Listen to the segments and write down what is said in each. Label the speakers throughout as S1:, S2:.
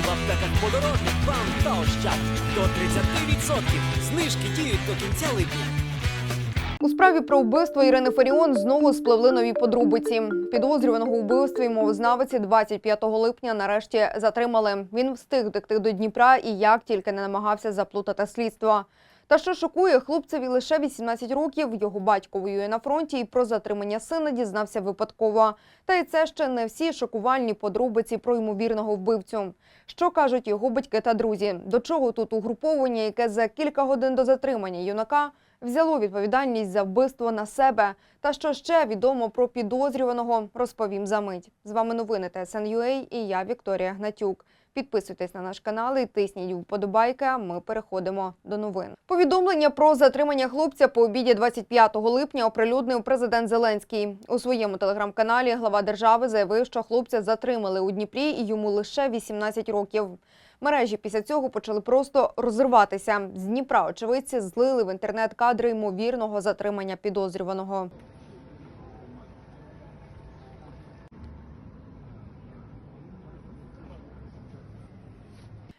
S1: в аптеках подорожник вам та ощад до 30% знижки діють до кінця липня.
S2: У справі про вбивство Ірини Фаріон знову спливли нові подрубиці. Підозрюваного вбивстві мовознавиці 25 липня нарешті затримали. Він встиг втекти до Дніпра і як тільки не намагався заплутати слідство. Та що шокує, хлопцеві лише 18 років. Його батько воює на фронті і про затримання сина дізнався випадково. Та й це ще не всі шокувальні подробиці про ймовірного вбивцю. Що кажуть його батьки та друзі? До чого тут угруповання, яке за кілька годин до затримання юнака взяло відповідальність за вбивство на себе? Та що ще відомо про підозрюваного, розповім за мить. З вами новини ТСН.UA і я Вікторія Гнатюк. Підписуйтесь на наш канал і тисніть вподобайки. а Ми переходимо до новин. Повідомлення про затримання хлопця по обіді 25 липня оприлюднив президент Зеленський. У своєму телеграм-каналі глава держави заявив, що хлопця затримали у Дніпрі і йому лише 18 років. Мережі після цього почали просто розриватися. З Дніпра очевидці злили в інтернет кадри ймовірного затримання підозрюваного.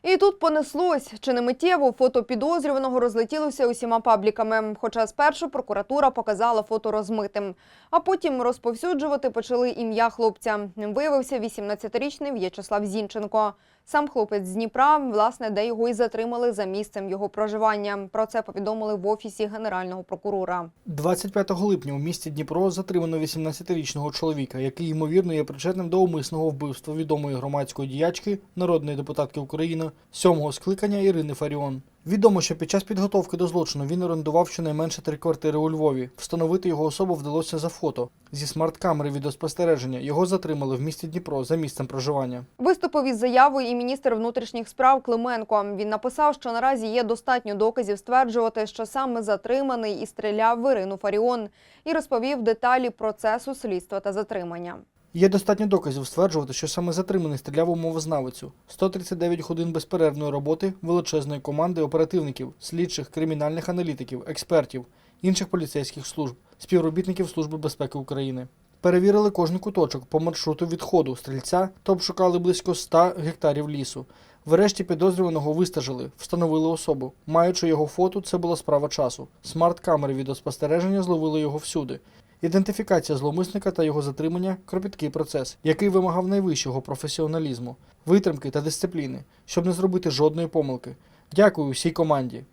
S2: І тут понеслось. Чи не миттєво фото підозрюваного розлетілося усіма пабліками. Хоча спершу прокуратура показала фото розмитим, а потім розповсюджувати почали ім'я хлопця. Ним виявився 18-річний В'ячеслав Зінченко. Сам хлопець з Дніпра, власне, де його і затримали за місцем його проживання. Про це повідомили в офісі генерального прокурора.
S3: 25 липня у місті Дніпро затримано 18-річного чоловіка, який ймовірно є причетним до умисного вбивства відомої громадської діячки, народної депутатки України, сьомого скликання Ірини Фаріон. Відомо, що під час підготовки до злочину він орендував щонайменше три квартири у Львові. Встановити його особу вдалося за фото. Зі смарт-камери відеоспостереження його затримали в місті Дніпро за місцем проживання.
S2: Виступив із заявою і міністр внутрішніх справ Клименко. Він написав, що наразі є достатньо доказів стверджувати, що саме затриманий і стріляв в Ірину Фаріон, і розповів деталі процесу слідства та затримання.
S3: Є достатньо доказів стверджувати, що саме затриманий стріляв у мовознавицю. 139 годин безперервної роботи величезної команди оперативників, слідчих, кримінальних аналітиків, експертів, інших поліцейських служб, співробітників Служби безпеки України. Перевірили кожен куточок по маршруту відходу стрільця та обшукали близько 100 гектарів лісу. Врешті підозрюваного вистежили, встановили особу. Маючи його фото, це була справа часу. Смарт-камери відеоспостереження зловили його всюди. Ідентифікація зловмисника та його затримання кропіткий процес, який вимагав найвищого професіоналізму, витримки та дисципліни, щоб не зробити жодної помилки. Дякую всій команді.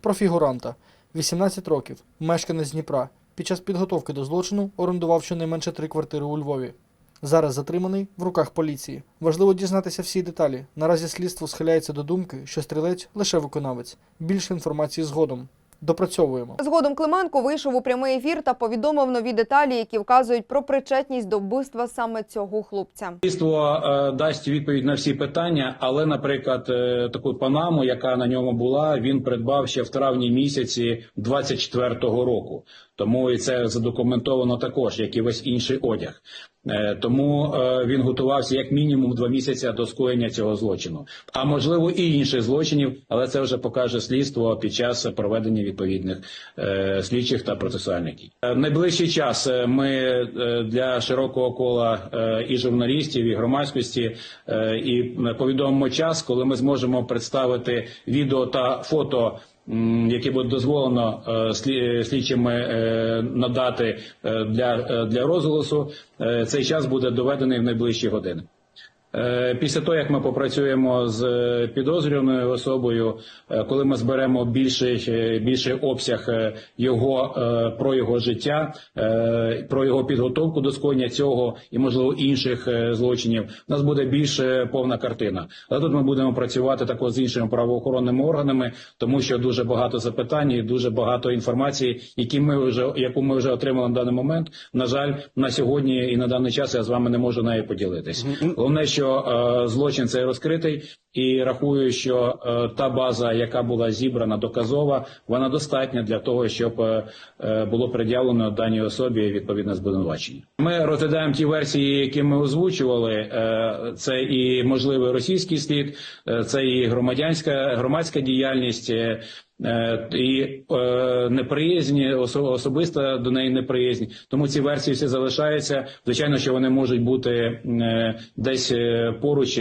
S3: Про фігуранта 18 років, мешканець Дніпра. Під час підготовки до злочину орендував щонайменше три квартири у Львові. Зараз затриманий в руках поліції. Важливо дізнатися всі деталі. Наразі слідство схиляється до думки, що стрілець лише виконавець. Більше інформації згодом. Допрацьовуємо.
S2: Згодом Клименко вийшов у прямий ефір та повідомив нові деталі, які вказують про причетність до вбивства саме цього хлопця.
S4: Слідство е, дасть відповідь на всі питання, але, наприклад, е, таку панаму, яка на ньому була, він придбав ще в травні місяці 24-го року. Тому і це задокументовано також, як і весь інший одяг. Е, Тому е, він готувався як мінімум два місяці до скоєння цього злочину, а можливо і інших злочинів, але це вже покаже слідство під час проведення відповідних е, слідчих та процесуальних дій. В найближчий час ми для широкого кола і журналістів, і громадськості і повідомимо час, коли ми зможемо представити відео та фото. Які буде дозволено е, слідчими е, надати е, для, е, для розголосу, Е, цей час буде доведений в найближчі години. Е, Після того, як ми попрацюємо з е, підозрюваною особою, е, коли ми зберемо більший, більший обсяг його про його життя, про його підготовку до скоєння цього і можливо інших злочинів, у нас буде більш повна картина. Але тут ми будемо працювати також з іншими правоохоронними органами, тому що дуже багато запитань, і дуже багато інформації, які ми вже яку ми вже отримали на даний момент. На жаль, на сьогодні і на даний час я з вами не можу нею поділитись. Головне, що е, злочин цей розкритий, і рахую, що е, та база, яка була зібрана доказова, вона достатня для того, щоб е, було пред'явлено даній особі відповідне звинувачення. Ми розглядаємо ті версії, які ми озвучували. Це і можливий російський слід, це і громадянська громадська діяльність. Е, і е, неприязнь, осо- особиста до неї неприязнь. Тому ці версії всі залишаються. Звичайно, що вони можуть бути е, десь поруч,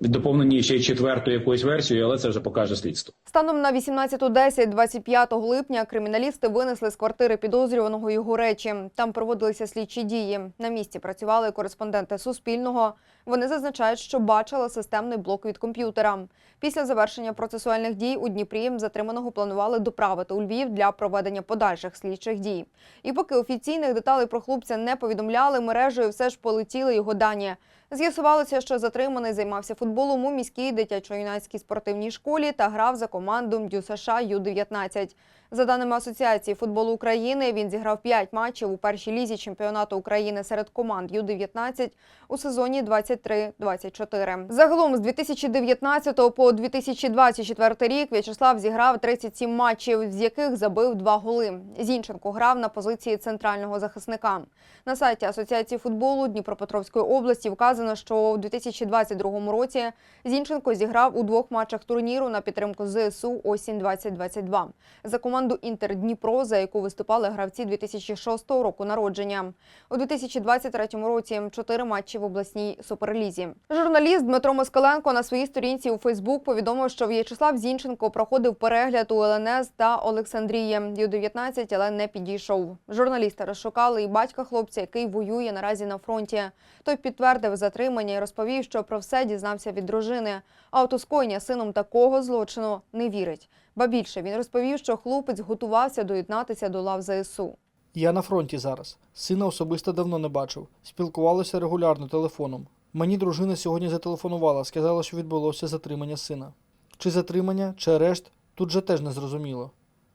S4: доповнені ще й
S5: відверту якусь версію, але це вже покаже слідство.
S2: Станом на 18.10 25 липня криміналісти винесли з квартири підозрюваного його речі. Там проводилися слідчі дії. На місці працювали кореспонденти Суспільного. Вони зазначають, що бачили системний блок від комп'ютера. Після завершення процесуальних дій у Дніпрі затриманого планували доправити у Львів для проведення подальших слідчих дій. І поки офіційних деталей про хлопця не повідомляли, мережею все ж полетіли його дані. З'ясувалося, що затриманий займався футболом у міській дитячо-юнацькій спортивній школі та грав за команду МДЮ США Ю-19. За даними Асоціації футболу України, він зіграв 5 матчів у першій лізі чемпіонату України серед команд Ю-19 у сезоні 23-24. Загалом з 2019 по 2024 рік В'ячеслав зіграв 37 матчів, з яких забив 2 голи. Зінченко грав на позиції центрального захисника. На сайті Асоціації футболу Дніпропетровської області вказано, що у 2022 році Зінченко зіграв у двох матчах турніру на підтримку ЗСУ осінь 2022 за команду Інтер Дніпро, за яку виступали гравці 2006 року народження. У 2023 році чотири матчі в обласній суперлізі. Журналіст Дмитро Москаленко на своїй сторінці у Фейсбук повідомив, що В'ячеслав Зінченко проходив перегляд у ЛНС та Олександрії. Ю-19, але не підійшов. Журналісти розшукали і батька хлопця, який воює наразі на фронті. Той підтвердив затримання і розповів, що про все дізнався від дружини. А от у скоєння сином такого злочину не вірить. Ба більше він розповів, що хлопець готувався доєднатися до лав ЗСУ.
S3: Я на фронті зараз. Сина особисто давно не бачив. Спілкувалися регулярно телефоном. Мені дружина сьогодні зателефонувала, сказала, що відбулося затримання сина. Чи затримання, чи арешт, тут же теж не зрозуміло.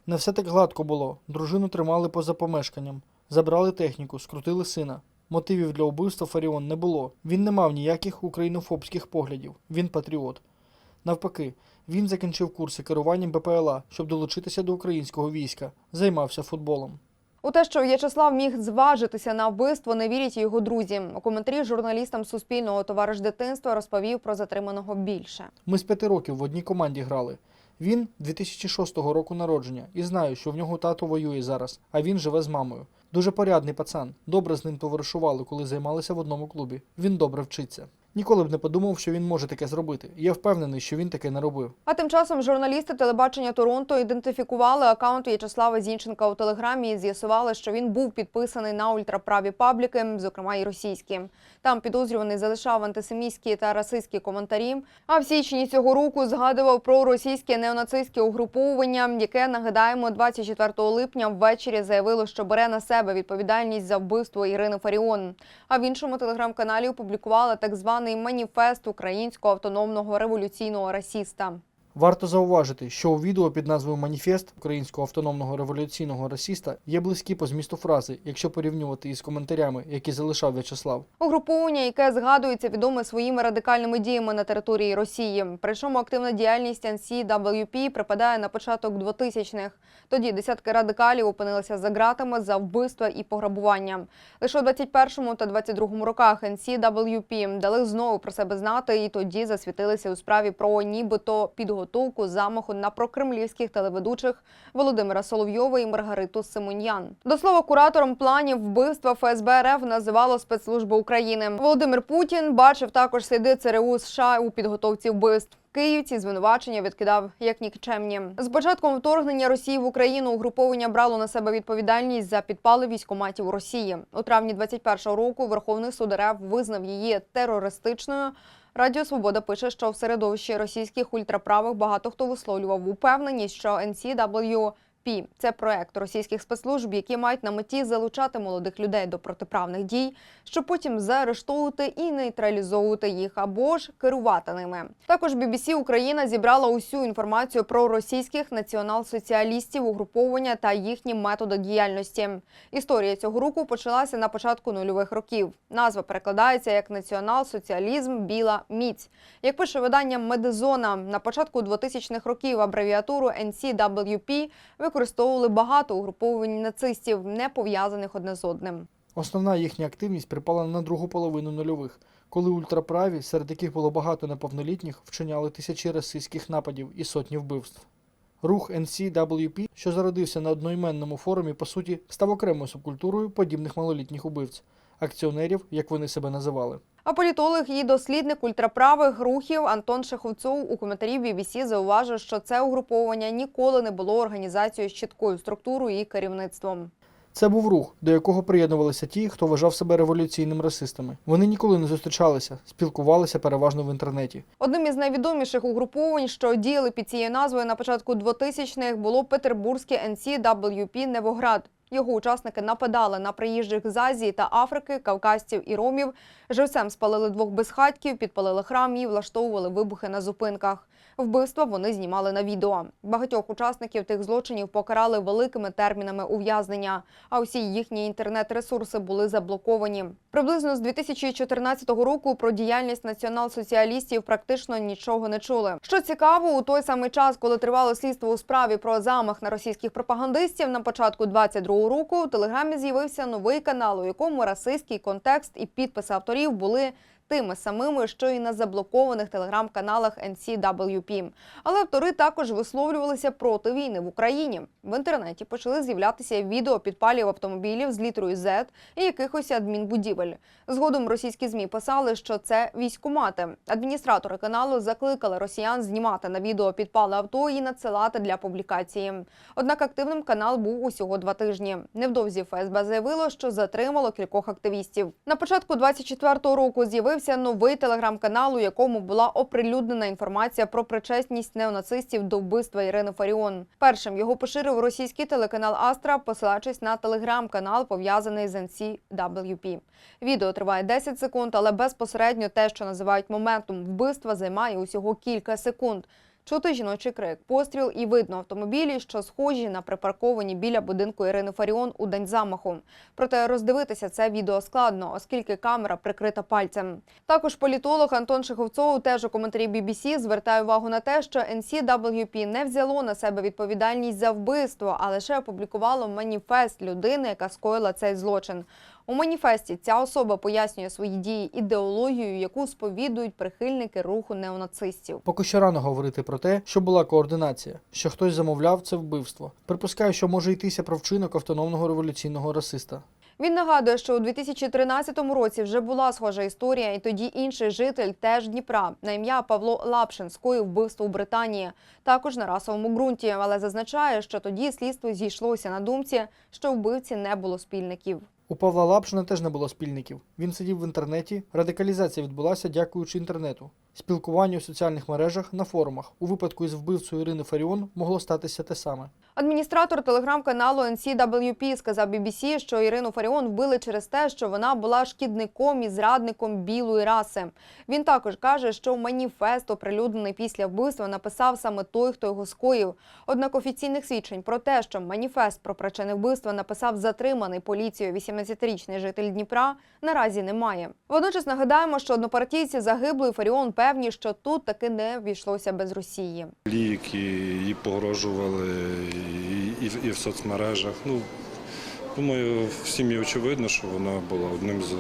S3: Не все так гладко було. Дружину тримали поза помешканням, забрали техніку, скрутили сина. Мотивів для убивства Фаріон не було. Він не мав ніяких українофобських поглядів. Він патріот. Навпаки, він закінчив курси керуванням БПЛА, щоб долучитися до українського війська, займався футболом.
S2: У те, що В'ячеслав міг зважитися на вбивство, не вірять його друзі. У коментарі журналістам Суспільного товариш дитинства розповів про затриманого більше.
S3: Ми з п'яти років в одній команді грали. Він 2006 року народження і знаю, що в нього тато воює зараз, а він живе з мамою. Дуже порядний пацан. Добре з ним товаришували, коли займалися в одному клубі. Він добре вчиться. Ніколи б не подумав, що він може таке зробити. Я впевнений, що він таке не робив.
S2: А тим часом журналісти телебачення Торонто ідентифікували акаунт В'ячеслава Зінченка у телеграмі і з'ясували, що він був підписаний на ультраправі пабліки, зокрема і російські. Там підозрюваний залишав антисемітські та расистські коментарі. А в січні цього року згадував про російське неонацистське угруповання, яке нагадаємо 24 липня ввечері заявило, що бере на себе відповідальність за вбивство Ірини Фаріон. А в іншому телеграм-каналі опублікували так званий маніфест українського автономного революційного расіста.
S3: Варто зауважити, що у відео під назвою Маніфест українського автономного революційного расіста є близькі по змісту фрази, якщо порівнювати із коментарями, які залишав В'ячеслав.
S2: Угруповання, яке згадується відоме своїми радикальними діями на території Росії. Причому активна діяльність NCWP припадає на початок 2000-х. Тоді десятки радикалів опинилися за ґратами за вбивства і пограбування. Лише у 21-му та 22-му роках NCWP дали знову про себе знати, і тоді засвітилися у справі про нібито підготовку замаху на прокремлівських телеведучих Володимира Соловйова і Маргариту Симоньян. До слова, куратором планів вбивства ФСБ РФ називало спецслужби України. Володимир Путін бачив також сліди ЦРУ США у підготовці вбивств. Київ ці звинувачення відкидав як нікчемні. З початком вторгнення Росії в Україну угруповання брало на себе відповідальність за підпали військоматів Росії. У травні 21-го року Верховний суд РФ визнав її терористичною. Радіо Свобода пише, що в середовищі російських ультраправих багато хто висловлював упевненість, що NCWP – це проект російських спецслужб, які мають на меті залучати молодих людей до протиправних дій, щоб потім заарештовувати і нейтралізовувати їх або ж керувати ними. Також BBC Україна зібрала усю інформацію про російських націонал-соціалістів, угруповання та їхні методи діяльності. Історія цього року почалася на початку нульових років. Назва перекладається як націонал-соціалізм Біла Міць. Як пише видання Медизона, на початку 2000-х років абревіатуру NCWP використовували багато угруповувань нацистів, не пов'язаних одне з одним.
S3: Основна їхня активність припала на другу половину нульових, коли ультраправі, серед яких було багато неповнолітніх, вчиняли тисячі расистських нападів і сотні вбивств. Рух NCWP, що зародився на одноіменному форумі, по суті, став окремою субкультурою подібних малолітніх убивць. Акціонерів, як вони себе називали.
S2: А політолог і дослідник ультраправих рухів Антон Шеховцов у коментарі BBC зауважив, що це угруповання ніколи не було організацією з чіткою структурою і керівництвом.
S3: Це був рух, до якого приєднувалися ті, хто вважав себе революційними расистами. Вони ніколи не зустрічалися, спілкувалися переважно в інтернеті.
S2: Одним із найвідоміших угруповань, що діяли під цією назвою на початку 2000-х, було петербурзьке NCWP Невоград. Його учасники нападали на приїжджих з Азії та Африки, кавказців і ромів. Живцем спалили двох безхатьків, підпалили храм і влаштовували вибухи на зупинках. Вбивства вони знімали на відео. Багатьох учасників тих злочинів покарали великими термінами ув'язнення, а усі їхні інтернет-ресурси були заблоковані. Приблизно з 2014 року про діяльність націонал-соціалістів практично нічого не чули. Що цікаво, у той самий час, коли тривало слідство у справі про замах на російських пропагандистів, на початку 22-го року у телеграмі з'явився новий канал, у якому расистський контекст і підписи авторів були тими самими, що і на заблокованих телеграм-каналах NCWP. Але автори також висловлювалися проти війни в Україні. В інтернеті почали з'являтися відео підпалів автомобілів з літерою Z і якихось адмінбудівель. Згодом російські змі писали, що це військкомати. Адміністратори каналу закликали росіян знімати на відео підпали авто і надсилати для публікації. Однак активним канал був усього два тижні. Невдовзі ФСБ заявило, що затримало кількох активістів. На початку 24-го року з'явився новий телеграм-канал, у якому була оприлюднена інформація про причесність неонацистів до вбивства Ірини Фаріон. Першим його поширив російський телеканал Астра, посилаючись на телеграм-канал, пов'язаний з NCWP. Відео триває 10 секунд, але безпосередньо те, що називають моментом вбивства, займає усього кілька секунд. Чути жіночий крик, постріл і видно автомобілі, що схожі на припарковані біля будинку Ірини Фаріон у день замаху. Проте роздивитися це відео складно, оскільки камера прикрита пальцем. Також політолог Антон Шиховцов теж у коментарі BBC звертає увагу на те, що NCWP не взяло на себе відповідальність за вбивство, а лише опублікувало маніфест людини, яка скоїла цей злочин. У маніфесті ця особа пояснює свої дії ідеологією, яку сповідують прихильники руху неонацистів.
S3: Поки що рано говорити про те, що була координація, що хтось замовляв це вбивство. Припускаю, що може йтися про вчинок автономного революційного расиста.
S2: Він нагадує, що у 2013 році вже була схожа історія, і тоді інший житель теж Дніпра на ім'я Павло Лапшин скоїв вбивство у Британії, також на расовому ґрунті, але зазначає, що тоді слідство зійшлося на думці, що вбивці не було спільників.
S3: У Павла Лапшина теж не було спільників. Він сидів в інтернеті. Радикалізація відбулася дякуючи інтернету. Спілкування у соціальних мережах на форумах. У випадку із вбивцею Ірини Фаріон могло статися те саме.
S2: Адміністратор телеграм-каналу NCWP сказав BBC, що Ірину Фаріон вбили через те, що вона була шкідником і зрадником білої раси. Він також каже, що маніфест, оприлюднений після вбивства, написав саме той, хто його скоїв. Однак офіційних свідчень про те, що маніфест про причини вбивства написав затриманий поліцією 18-річний житель Дніпра, наразі немає. Водночас нагадаємо, що однопартійці загиблої Фаріон певні, що тут таки не обійшлося без Росії.
S6: які їй погрожували і, і, і в соцмережах. Ну, думаю, всім є очевидно, що вона була одним з е,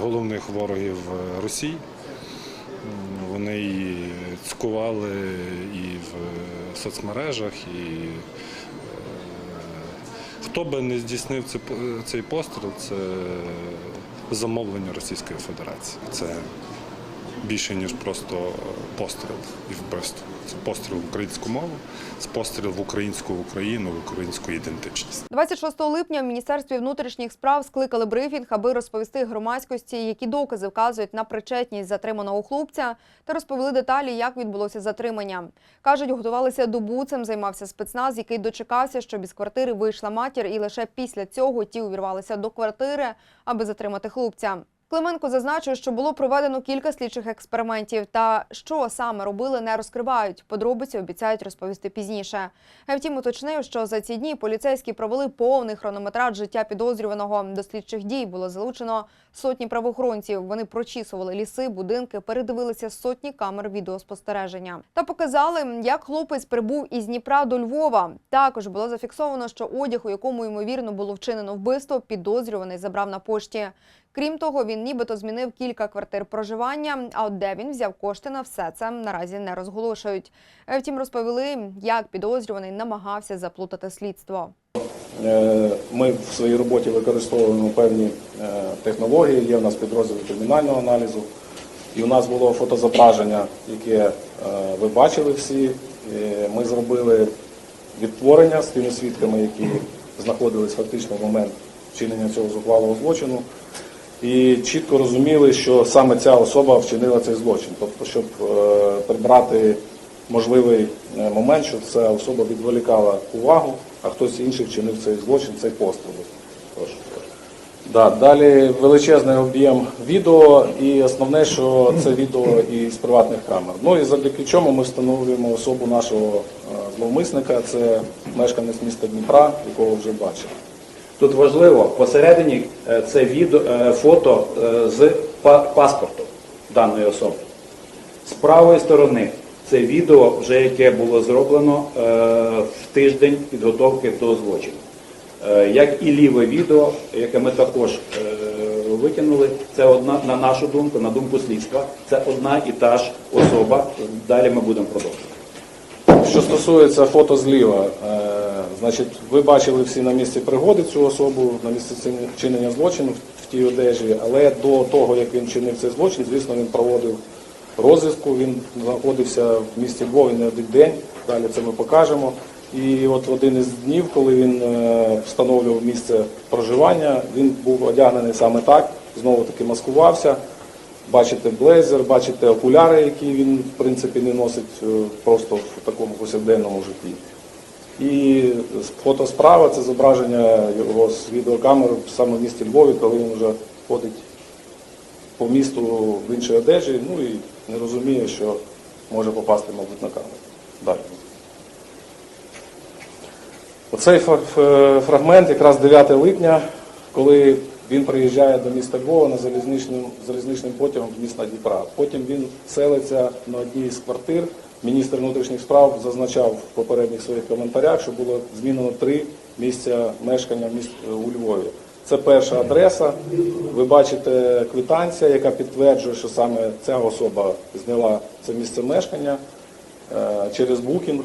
S6: головних ворогів е, Росії. Вони її цькували і в е, соцмережах, і хто би не здійснив цей постріл, це замовлення Російської Федерації. Це більше ніж просто постріл і вбивство. Це постріл в українську мову, це постріл в українську Україну, в українську ідентичність.
S2: 26 липня в Міністерстві внутрішніх справ скликали брифінг, аби розповісти громадськості, які докази вказують на причетність затриманого хлопця, та розповіли деталі, як відбулося затримання. Кажуть, готувалися добу, цим займався спецназ, який дочекався, щоб із квартири вийшла матір, і лише після цього ті увірвалися до квартири, аби затримати хлопця. Клименко зазначив, що було проведено кілька слідчих експериментів. Та що саме робили, не розкривають. Подробиці обіцяють розповісти пізніше. Втім, уточнив, що за ці дні поліцейські провели повний хронометраж життя підозрюваного. До слідчих дій було залучено сотні правоохоронців. Вони прочісували ліси, будинки, передивилися сотні камер відеоспостереження та показали, як хлопець прибув із Дніпра до Львова. Також було зафіксовано, що одяг, у якому ймовірно було вчинено вбивство, підозрюваний забрав на пошті. Крім того, він нібито змінив кілька квартир проживання. А от де він взяв кошти на все це наразі не розголошують. Е, Втім, розповіли, як підозрюваний намагався заплутати слідство.
S7: Е, Ми в своїй роботі використовуємо певні е, технології. Є в нас підрозділ кримінального аналізу. І у нас було фотозображення, яке ви бачили всі. Ми зробили відтворення з тими свідками, які знаходились фактично в момент вчинення цього зухвалого злочину. І чітко розуміли, що саме ця особа вчинила цей злочин. Тобто, щоб е, прибрати можливий е, момент, що ця особа відволікала увагу, а хтось інший вчинив цей злочин, цей постріл. Да, далі величезний об'єм відео, і основне, що це відео із приватних камер. Ну і завдяки чому ми встановлюємо особу нашого е, зловмисника, це мешканець міста Дніпра, якого вже бачили.
S4: Тут важливо, посередині е, це відео, е, фото е, з паспорту даної особи. З правої сторони це відео, вже яке було зроблено в тиждень підготовки до злочину. Як і ліве відео, яке ми також витягнули, це одна, на нашу думку, на думку слідства, це одна і та ж особа. Далі ми будемо продовжувати.
S7: Що стосується фото зліва, значить, ви бачили всі на місці пригоди цю особу, на місці вчинення злочину в- тій одежі, але до того, як він чинив цей злочин, звісно, він проводив розвідку, він знаходився в місті Львові не один день, далі це ми покажемо. І от один із днів, коли він е, встановлював місце проживання, він був одягнений саме так, знову таки маскувався. Бачите блейзер, бачите окуляри, які він в принципі не носить е, просто в такому повсякденному житті. І фото справа це зображення його з відеокамери саме в місті Львові, коли він вже ходить по місту в іншій одежі, ну і не розуміє, що може попасти, мабуть, на камеру. Далі. Оцей фрагмент якраз 9 липня, коли він приїжджає до міста Львова на залізничним, залізничним потягом з міста Дніпра. Потім він селиться на одній з квартир. Міністр внутрішніх справ зазначав в попередніх своїх коментарях, що було змінено три місця мешкання у Львові. Це перша адреса. Ви бачите квитанція, яка підтверджує, що саме ця особа зняла це місце мешкання е, через букінг.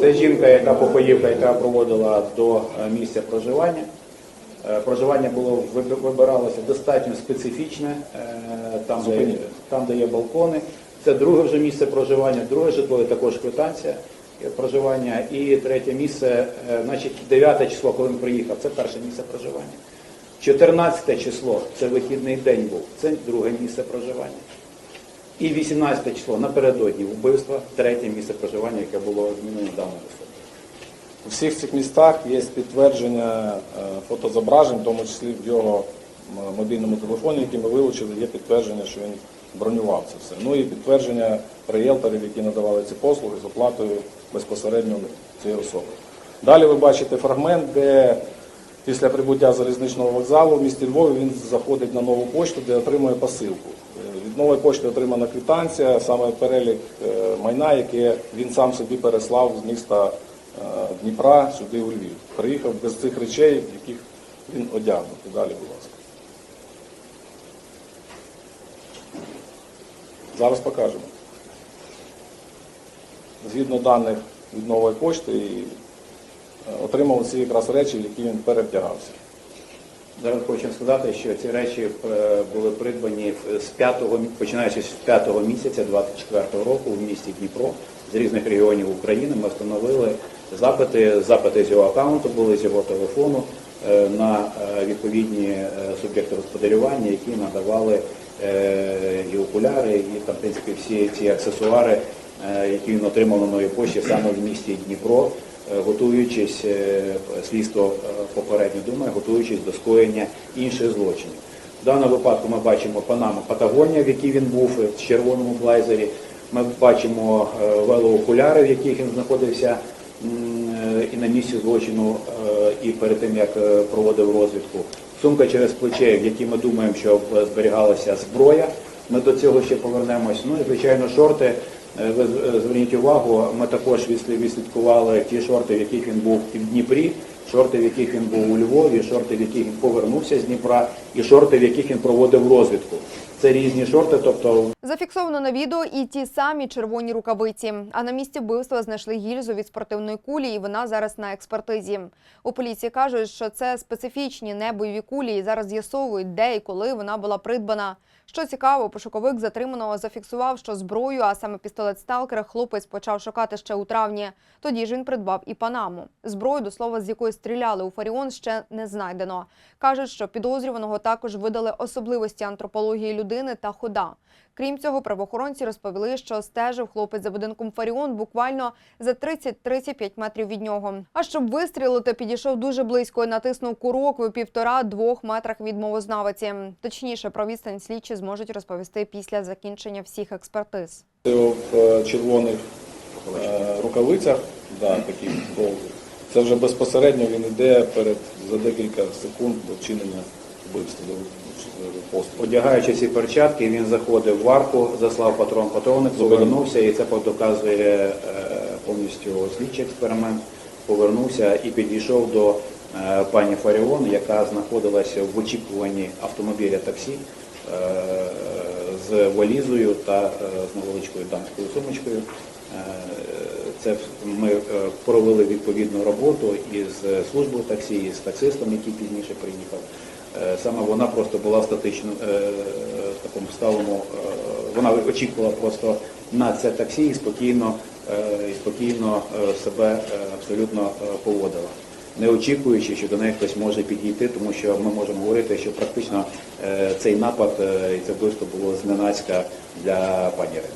S4: Це жінка, яка покоївка, яка проводила до е, місця проживання. Е, Проживання було вибиралося достатньо специфічне, е, там де, там, де є балкони. Це друге вже місце проживання, друге житло є також квитанція е, проживання. І третє місце, е, значить, 9 число, коли він приїхав, це перше місце проживання. 14 число це вихідний день був, це друге місце проживання. І 18 число напередодні вбивства, третє місце проживання, яке було змінено даною особою.
S7: У всіх цих містах є підтвердження е, фотозображень, в тому числі в його мобільному телефоні, який ми вилучили, є підтвердження, що він бронював це все. Ну і підтвердження риелторів, які надавали ці послуги з оплатою безпосередньо цієї особи. Далі ви бачите фрагмент, де після прибуття залізничного вокзалу в місті Львові він заходить на нову пошту, де отримує посилку. Е, Від нової пошти отримана квитанція, саме перелік е, майна, яке він сам собі переслав з міста е, Дніпра сюди у Львів. Приїхав без цих речей, яких він одягнутий. Далі, будь Зараз покажемо. Згідно даних від нової пошти, і, е, отримав ці якраз речі, які він перевдягався.
S4: Зараз хочу сказати, що ці речі е, були придбані з 5, починаючи з 5 місяця 24 року в місті Дніпро з різних регіонів України. Ми встановили запити, запити з його аккаунту були з його телефону е, на відповідні суб'єкти господарювання, які надавали і окуляри, і там, в принципі, всі ці аксесуари, е, які він отримав на новій пошті саме в місті Дніпро. Е, готуючись е, слідство е, попередньо думає, готуючись до скоєння інших злочинів. В даному випадку ми бачимо Панаму Патагонія, в якій він був е, в червоному блайзері. Ми бачимо е, велоокуляри, в яких він знаходився е, і на місці злочину, е, і перед тим як е, проводив розвідку. Сумка через плече, в якій ми думаємо, що зберігалася зброя. Ми до цього ще повернемось. Ну і звичайно, шорти. Е, Ви е, зверніть увагу, ми також відслідкували ті шорти, в яких він був в Дніпрі, шорти, в яких він був у Львові, шорти, в яких він повернувся з Дніпра, і шорти, в яких він проводив розвідку. Це різні шорти, тобто
S2: Зафіксовано на відео і ті самі червоні рукавиці. А на місці вбивства знайшли гільзу від спортивної кулі, і вона зараз на експертизі. У поліції кажуть, що це специфічні небойові кулі, і зараз з'ясовують, де і коли вона була придбана. Що цікаво, пошуковик затриманого зафіксував, що зброю, а саме пістолет сталкера, хлопець почав шукати ще у травні. Тоді ж він придбав і панаму. Зброю, до слова, з якої стріляли у Фаріон, ще не знайдено. Кажуть, що підозрюваного також видали особливості антропології людини та хода. Крім цього, правоохоронці розповіли, що стежив хлопець за будинком Фаріон буквально за 30-35 метрів від нього. А щоб вистрілити, підійшов дуже близько і натиснув курок в півтора-двох метрах від мовознавиці. Точніше, про відстань слідчі зможуть розповісти після закінчення всіх експертиз.
S7: в е, червоних е, рукавицях, да, такі довгі. Це вже безпосередньо він йде перед за декілька секунд до вчинення вбивства
S4: одягаючи ці перчатки, він заходив в арку, заслав патрон патрони, повернувся, і це доказує е, повністю слідчий експеримент. Повернувся і підійшов до пані Фаріон, яка знаходилася в очікуванні автомобіля таксі з валізою та е, з невеличкою дамською сумочкою. Е, Це ми е, провели відповідну роботу із службою таксі, із таксистом, який пізніше приїхав. Саме вона просто була статично в такому сталому. Вона очікувала просто на це таксі і спокійно, і спокійно себе абсолютно поводила, не очікуючи, що до неї хтось може підійти, тому що ми можемо говорити, що практично е, цей напад е, і це вбивство було зненацька для пані Ірини.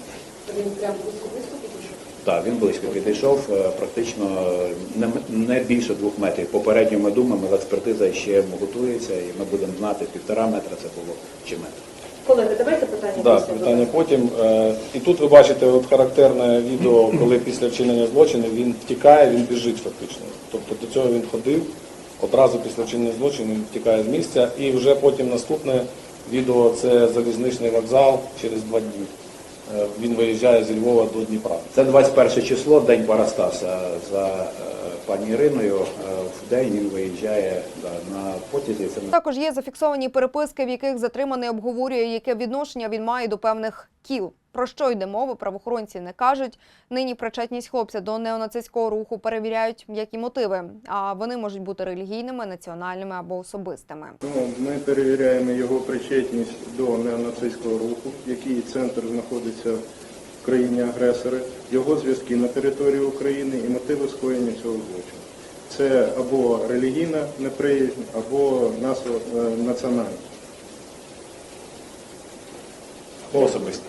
S8: Він прям близько підійшов.
S4: Так, він близько підійшов, е, практично не, більше двох метрів. Попередньо ми думаємо, експертиза ще готується, і ми будемо знати півтора метра це було чи метр.
S8: Колеги, давайте питання
S7: Да,
S8: після
S7: питання потім. Е, І тут ви бачите от характерне відео, коли після вчинення злочину він втікає, він біжить фактично. Тобто до цього він ходив, одразу після вчинення злочину він втікає з місця. І вже потім наступне відео це залізничний вокзал через два дні. Е, Він виїжджає зі Львова до Дніпра.
S4: Це 21 число, день Парастаса за е, пані Іриною. Е, В день він виїжджає на потязі.
S2: Також є зафіксовані переписки, в яких затриманий обговорює, яке відношення він має до певних кіл. Про що йде мова, правоохоронці не кажуть. Нині причетність хлопця до неонацистського руху перевіряють, як і мотиви. А вони можуть бути релігійними, національними або особистими.
S9: Ну, Ми перевіряємо його причетність до неонацистського руху, який центр знаходиться в країні агресори, його зв'язки на території України і мотиви скоєння цього злочину. Це або релігійна неприязнь, або е, національна.
S7: Особисто.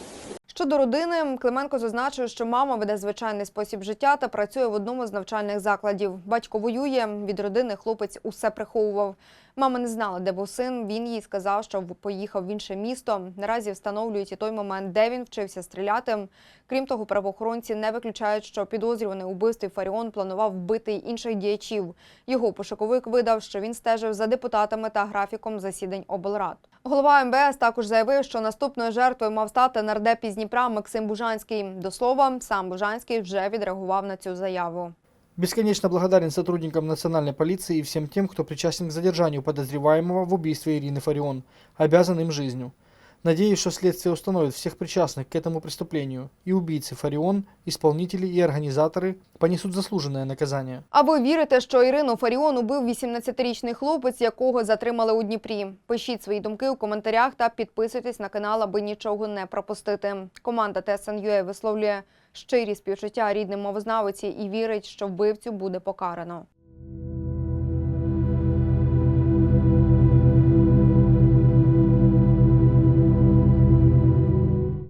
S2: Щодо родини, Клименко зазначив, що мама веде звичайний спосіб життя та працює в одному з навчальних закладів. Батько воює. Від родини хлопець усе приховував. Мама не знала, де був син. Він їй сказав, що поїхав в інше місто. Наразі встановлюють і той момент, де він вчився стріляти. Крім того, правоохоронці не виключають, що підозрюваний у вбивстві Фаріон планував вбити інших діячів. Його пошуковик видав, що він стежив за депутатами та графіком засідань облрад. Голова МВС також заявив, що наступною жертвою мав стати нардеп із Дніпра Максим Бужанський. До слова, сам Бужанський вже відреагував на цю заяву.
S3: Бесконечно благодарен сотрудникам национальной полиции и всем тем, кто причастен к задержанию подозреваемого в убийстве Ирины Фарион, обязан им жизнью. Надеюсь, что следствие установит всех причастных к этому преступлению, и убийцы Фарион, исполнители и организаторы понесут заслуженное наказание.
S2: А ви вірите, що Ірину Фаріон убив 18-річний хлопець, якого затримали у Дніпрі? Пишіть свої думки у коментарях та підписуйтесь на канал, аби нічого не пропустити. Команда ТСНЮА висловлює щирі співчуття рідним мовознавиці і вірить, що вбивцю буде покарано.